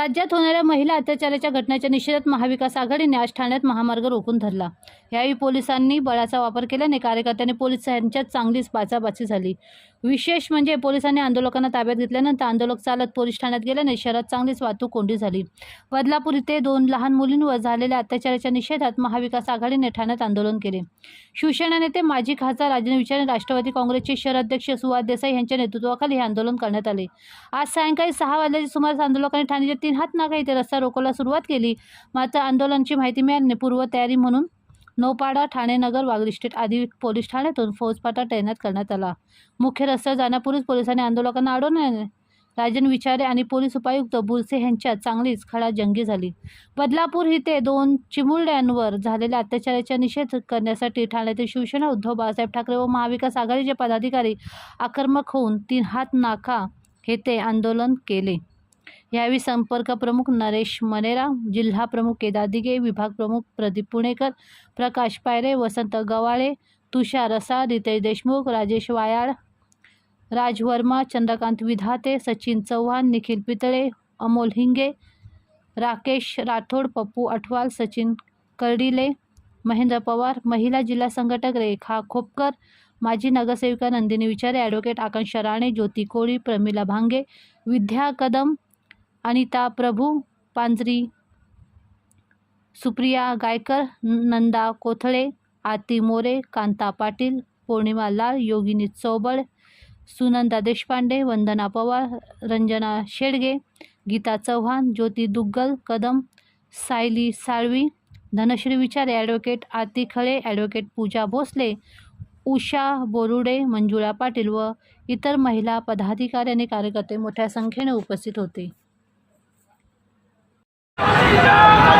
राज्यात होणाऱ्या महिला अत्याचाराच्या घटनेच्या निषेधात महाविकास आघाडीने आज ठाण्यात महामार्ग रोखून धरला. यावेळी पोलिसांनी बळाचा वापर केल्याने कार्यकर्त्यांनी पोलिसांच्यात चांगलीच बाचाबाची झाली. विशेष म्हणजे पोलिसांनी आंदोलकांना ताब्यात घेतल्यानंतर आंदोलक चालत पोलीस ठाण्यात गेल्याने शहरात चांगलीच वाहतूक कोंडी झाली. बदलापूर इथे दोन लहान मुलींवर झालेल्या अत्याचाराच्या निषेधात महाविकास आघाडीने ठाण्यात आंदोलन केले. शिवसेना नेते माजी खासदार राजेंद्र विचारे राष्ट्रवादी काँग्रेसचे शहर अध्यक्ष देसाई यांच्या नेतृत्वाखाली हे आंदोलन करण्यात आले. आज सायंकाळी सहा वाजल्याच्या सुमारास आंदोलकांनी ठाण्याच्या तीन हात नाका इथे रस्ता रोकोला सुरुवात केली. मात्र आंदोलनाची माहिती मिळाल्याने पूर्वतयारी म्हणून नौपाडा ठाणे नगर वागरी स्टेट आदी पोलीस ठाण्यातून फौजपाटा तैनात करण्यात आला. मुख्य रस्त्यावर जाण्यापूर्वीच पोलिसांनी आंदोलकांना अडवण्याने राजन विचारे आणि पोलीस उपायुक्त बुरसे यांच्यात चांगलीच खडाजंगी झाली. बदलापूर इथे दोन चिमुरड्यांवर झालेल्या अत्याचाराचा निषेध करण्यासाठी ठाण्यातील शिवसेना उद्धव बाळासाहेब ठाकरे व महाविकास आघाडीचे पदाधिकारी आक्रमक होऊन तीन हात नाका येथे आंदोलन केले. यावेळी संपर्क प्रमुख नरेश मनेरा जिल्हा प्रमुख केदार दिगे विभाग प्रमुख प्रदीप पुणेकर प्रकाश पायरे वसंत गवाळे तुषार रसाळ रितेश देशमुख राजेश वायाळ राज वर्मा चंद्रकांत विधाते सचिन चव्हाण निखिल पितळे अमोल हिंगे राकेश राठोड पप्पू अठवाल सचिन कर्डिले महेंद्र पवार महिला जिल्हा संघटक रेखा खोपकर माजी नगरसेविका नंदिनी विचारे ॲडव्होकेट आकांक्षा राणे ज्योती कोळी प्रमिला भांगे विद्या कदम अनिता प्रभू पांजरी सुप्रिया गायकर नंदा कोथळे आती मोरे कांता पाटील पौर्णिमा लाल योगिनी चौबळ सुनंदा देशपांडे वंदना पवार रंजना शेडगे गीता चव्हाण ज्योती दुग्गल कदम सायली साळवी धनश्री विचारे ॲडव्होकेट आरती खळे ॲडव्होकेट पूजा भोसले उषा बोरुडे मंजुळा पाटील व इतर महिला पदाधिकारी आणि कार्यकर्ते मोठ्या संख्येने उपस्थित होते. Freedom!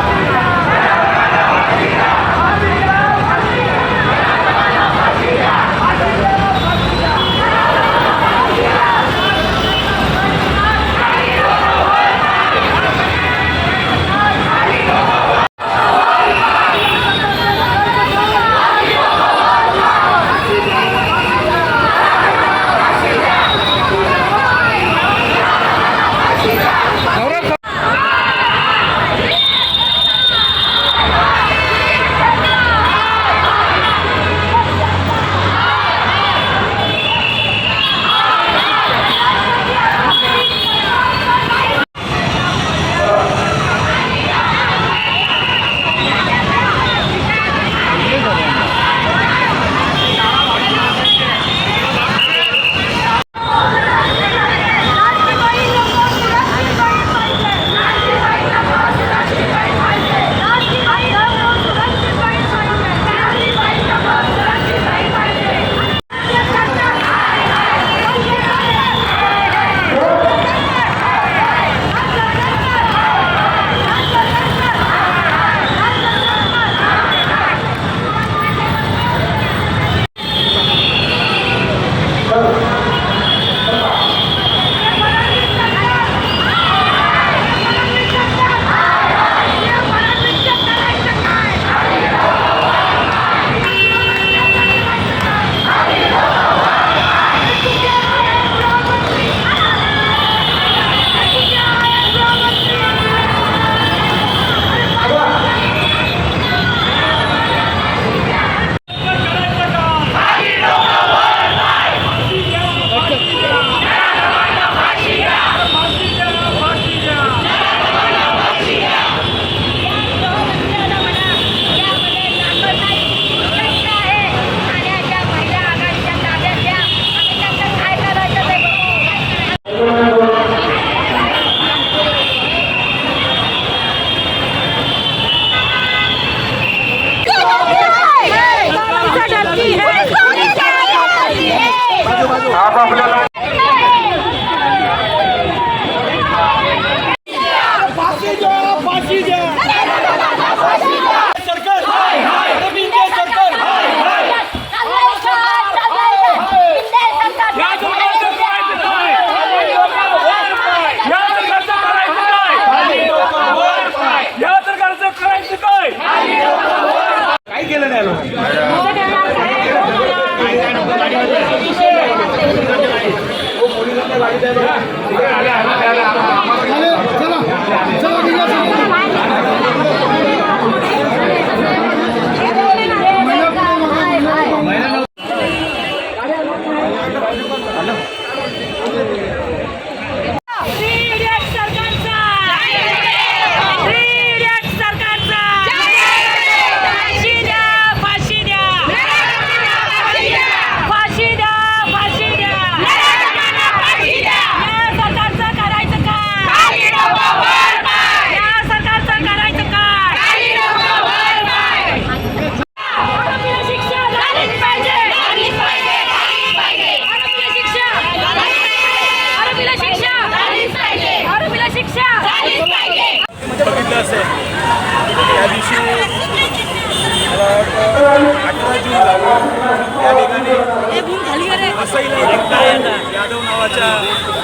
यादव नावाच्या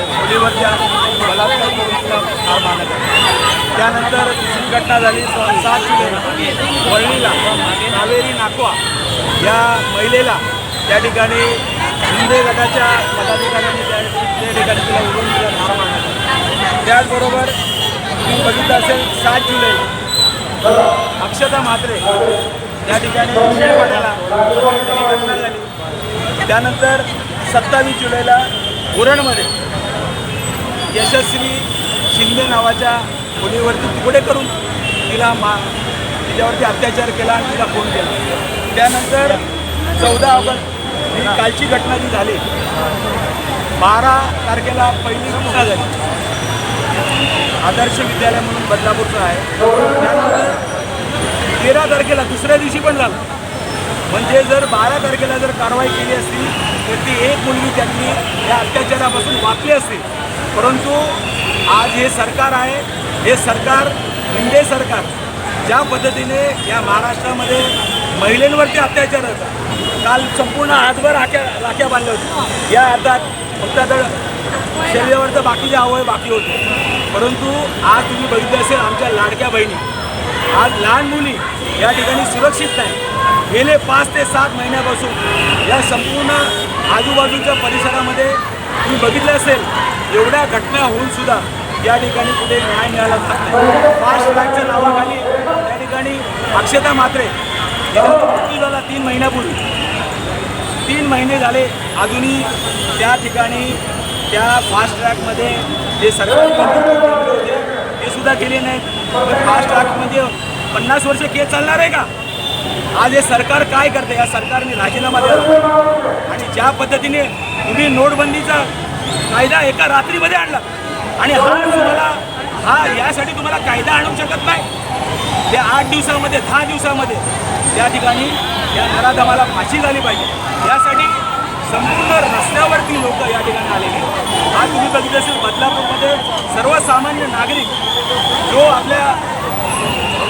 मुलीवरच्या बलात्कार करून ठार मारण्यात त्यानंतर दुसरी घटना झाली सात जुलै वळणीला कावेरी नाकवा या महिलेला त्या ठिकाणी शिंदे गटाच्या पदाधिकाऱ्यांनी त्या ठिकाणी तिला उडून तिला ठार मारण्यात त्याचबरोबर तुम्ही बघितलं असेल सात जुलै अक्षता म्हात्रे त्या ठिकाणी शिळपाड्याला ही घटना झाली. त्यानंतर सत्तावीस जुलैला उरणमध्ये यशस्वी शिंदे नावाच्या मुलीवरती तुकडे करून तिला मा तिच्यावरती अत्याचार केला आणि तिला फोन केला. त्यानंतर चौदा ऑगस्ट ही कालची घटना जी झाली बारा तारखेला पहिली घटना झाली. आदर्श विद्यालय म्हणून बदलापूरचं आहे. त्यानंतर तेरा तारखेला दुसऱ्या दिवशी पण झालं. म्हणजे जर बारा तारखेला जर कारवाई केली असती तर ती एक मुलगी त्यांनी या अत्याचारापासून वाचली असती. परंतु आज हे सरकार आहे. हे सरकार म्हणजे सरकार. ज्या पद्धतीने या महाराष्ट्रामध्ये महिलांवरती अत्याचार होता. काल संपूर्ण आजभर राख्या राख्या बांधल्या होत्या. या अर्धात फक्त आता शरीरावरचं बाकीचे अवयव बाकी होते. परंतु आज तुम्ही बघितलं असेल आमच्या लाडक्या बहिणी. आज लहान मुली या ठिकाणी सुरक्षित नाही गेले पाच ते सात महिन्यापासून या संपूर्ण आजूबाजूच्या परिसरामध्ये तुम्ही बघितलं असेल एवढ्या घटना होऊन सुद्धा या ठिकाणी कुठे न्याय मिळाला जात नाही. फास्ट ट्रॅकच्या नावाखाली त्या ठिकाणी अक्षता मात्रे जिचा मृत्यू झाला तीन महिन्यापूर्वी. तीन महिने झाले अजूनही त्या ठिकाणी त्या फास्ट ट्रॅकमध्ये जे सरकारी होते ते सुद्धा गेले नाहीत. फास्ट ट्रॅकमध्ये पन्नास वर्ष केस चालणार आहे का? आज हे सरकार काय करते? या सरकारने राजीनामा द्यावा. आणि ज्या पद्धतीने तुम्ही नोटबंदीचा कायदा एका रात्रीमध्ये आणला. आणि हा तुम्हाला हा यासाठी तुम्हाला कायदा आणू शकत नाही. त्या आठ दिवसामध्ये दहा दिवसामध्ये त्या ठिकाणी या नराधमाला फाशी झाली पाहिजे. यासाठी संपूर्ण रस्त्यावरती लोक या ठिकाणी आलेले आहेत. आज तुम्ही बघितलं असेल बदलापूरमध्ये सर्वसामान्य नागरिक जो आपल्या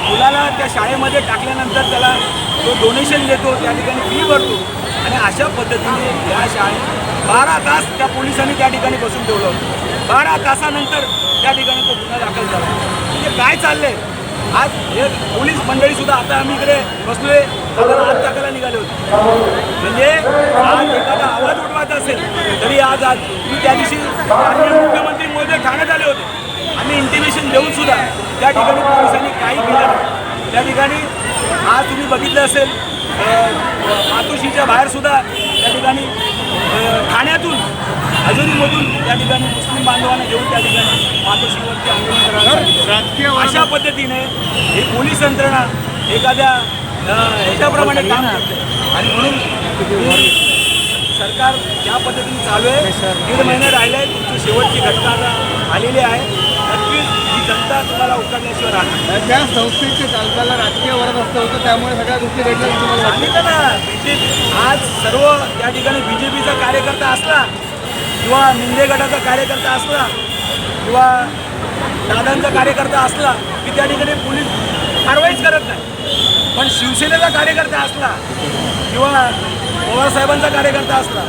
मुलाला त्या शाळेमध्ये टाकल्यानंतर त्याला तो डोनेशन देतो त्या ठिकाणी फी भरतो. आणि अशा पद्धतीने या शाळेत बारा तास त्या पोलिसांनी त्या ठिकाणी बसून ठेवलं होतं. बारा तासानंतर त्या ठिकाणी तो गुन्हा दाखल झाला. म्हणजे काय चाललंय? आज हे पोलीस मंडळीसुद्धा आता आम्ही इकडे बसलोय. आम्हाला आत टाकायला निघाले होते. म्हणजे आज एखादा आवाज उठवायचा असेल तरी आज आज तुम्ही त्या दिवशी माननीय मुख्यमंत्री मोदी ठाण्यात आले होते. आम्ही इंटिमेशन देऊन सुद्धा त्या ठिकाणी पोलिसांनी काही केलं नाही त्या ठिकाणी आज तुम्ही बघितलं असेल अ, मातोश्रीच्या बाहेर सुद्धा त्या ठिकाणी ठाण्यातून अजूनमधून त्या ठिकाणी मुस्लिम बांधवांना घेऊन त्या ठिकाणी मातोश्रीवरती आंदोलन. अशा पद्धतीने ही पोलीस यंत्रणा एखाद्या ह्याच्याप्रमाणे काम करते. आणि म्हणून सरकार ज्या पद्धतीने चालू आहे दीड महिने राहिले आहे तुमची शेवटची घटना आता आलेली आहे. जनता तुम्हाला उकडल्याशिवाय राहणार. त्या संस्थेचे चालकाला राजकीय वरद असं होतं त्यामुळे सगळ्या गोष्टी घडल्या तुम्हाला? सांगितलं ना बीजेपी आज सर्व त्या ठिकाणी बी जे पीचा कार्यकर्ता असला किंवा मिंदे गटाचा कार्यकर्ता असला किंवा दादांचा कार्यकर्ता असला की त्या ठिकाणी पोलीस कारवाईच करत नाही पण शिवसेनेचा कार्यकर्ता असला किंवा पवारसाहेबांचा कार्यकर्ता असला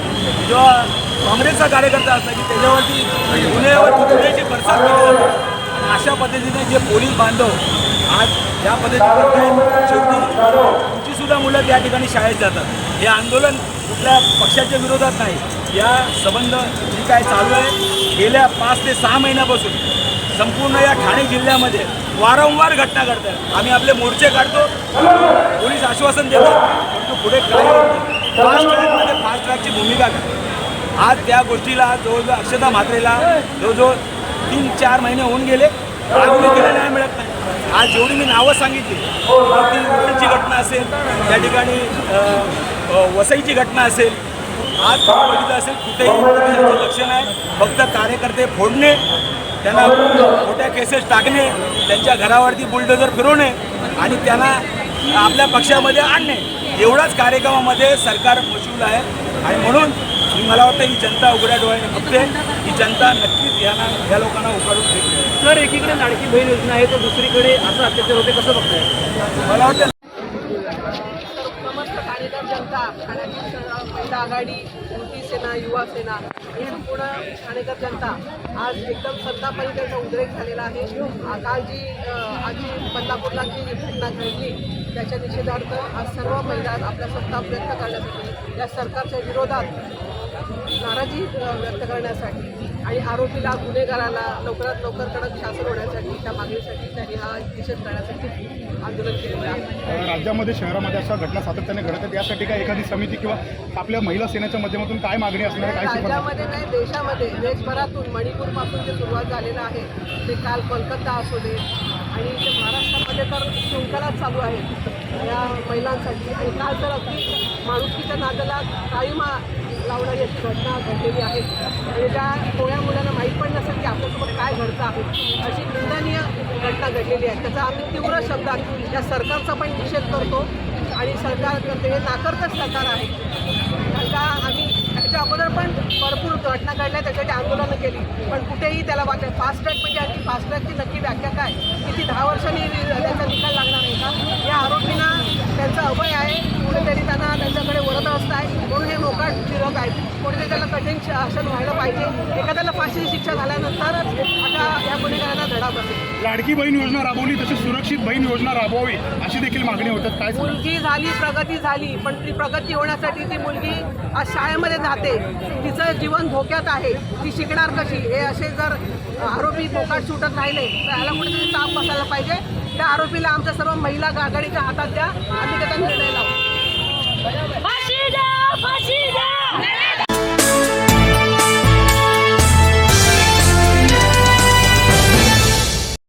किंवा काँग्रेसचा कार्यकर्ता असला की त्याच्यावरती गुन्ह्यावरती गुन्ह्याची बरसात केली जाते अशा पद्धतीने जे पोलीस बांधव आज ज्या पद्धतीने शेवटी तुमची सुद्धा मुलं त्या ठिकाणी शाळेत जातात. हे आंदोलन कुठल्या पक्षाच्या विरोधात नाही. या संबंध जी काय चालू आहे गेल्या पाच ते सहा महिन्यापासून संपूर्ण या ठाणे जिल्ह्यामध्ये वारंवार घटना घडतात. आम्ही आपले मोर्चे काढतो पोलीस आश्वासन देतात परंतु पुढे काय फास्ट ट्रॅकमध्ये फास्ट ट्रॅकची भूमिका काय? आज त्या गोष्टीला जवळजवळ अक्षता म्हात्रेला जवळजवळ तीन चार महिने होऊन गेले. अजूनही तिला न्याय मिळत नाही. आज जेवढी मी नावं सांगितली ती उरणची घटना असेल त्या ठिकाणी वसईची घटना असेल आज बघितलं असेल कुठेही पोलिसांचं लक्ष नाही. फक्त कार्यकर्ते फोडणे त्यांना मोठ्या केसेस टाकणे त्यांच्या घरावरती बुलडोजर फिरवणे आणि त्यांना आपल्या पक्षामध्ये आणणे. एवढाच कार्यक्रमामध्ये सरकार मशूल आहे. आणि म्हणून मी मला वाटतं ही जनता उघड्या डोळ्याने बघते. ही जनता नक्कीच यांना या लोकांना उकाडून फेकते सर एकीकडे लाडकी बहीण योजना आहे तर दुसरीकडे असं अत्याचार होते कसं बघताय? मला वाटतं जनता महिला आघाडी युती सेना युवा सेना ही संपूर्ण ठाणेकर जनता आज एकदम संतापायी त्यांचा उद्रेक झालेला आहे. काल जी आज जी बदलापूरला जी घटना घडली त्याच्या निषेधार्थ आज सर्व महिला आपला संताप व्यक्त करण्यासाठी या सरकारच्या विरोधात नाराजी व्यक्त करण्यासाठी आणि आरोपीला गुन्हेगाराला लवकरात लवकर कडक शासन होण्यासाठी त्या मागणीसाठी त्यांनी हा निषेध करण्यासाठी आंदोलन केलेलं आहे. राज्यामध्ये शहरामध्ये अशा घटना सातत्याने घडत आहेत. यासाठी काय एखादी समिती किंवा आपल्या महिला सेनेच्या माध्यमातून काय मागणी असणार आहे? काय राज्यामध्ये नाही देशामध्ये देशभरातून मणिपूरपासून जे सुरुवात झालेलं आहे ते काल कोलकाता असू दे आणि ते महाराष्ट्रामध्ये तर शृंखलाच चालू आहे. या महिलांसाठी आणि काल तर अगदी माणुसकीच्या नादाला काळीमा लावणारी अशी घटना घडलेली आहे आणि त्या थोड्या मुलांना माहीत पण नसेल की आपल्यासोबत काय घडतं आहे अशी निंदनीय घटना घडलेली आहे. त्याचा आम्ही तीव्र शब्दात या सरकारचा पण निषेध करतो आणि सरकार ते नाकर्तच सरकार आहे. कारण का आम्ही त्याच्या अगोदर पण भरपूर घटना घडल्या त्याच्यासाठी आंदोलनं केली. पण कुठेही त्याला वाटत फास्ट ट्रॅक म्हणजे आणखी फास्ट ट्रॅकची नक्की व्याख्या काय? किती दहा वर्षांनी त्याचा निकाल लागणार आहे का? या आरोपींना त्यांचं अभय आहे. कुठेतरी त्यांना त्यांच्याकडे वरद असत आहे म्हणून हे मोकाट फिरत आहेत. कुठेतरी त्याला कठीण शासन व्हायला पाहिजे. एखाद्याला फाशीची शिक्षा झाल्यानंतरच आता या गुन्हेगारांना धडा बसेल. लाडकी बहीण योजना राबवली तसेच सुरक्षित बहीण योजना राबवावी अशी देखील मागणी होतात काय? मुलगी झाली प्रगती झाली पण ती प्रगती होण्यासाठी ती मुलगी आज शाळेमध्ये जाते. तिचं जीवन धोक्यात आहे. ती शिकणार कशी? हे असे जर आरोपी मोकाट सुटत राहिले तर याला कुठेतरी चाप बसायला पाहिजे. त्या आरोपीला आमच्या सर्व महिला आघाडीच्या हातात द्या. आम्ही त्याचा निर्णय लावू. फाशी द्या फाशी द्या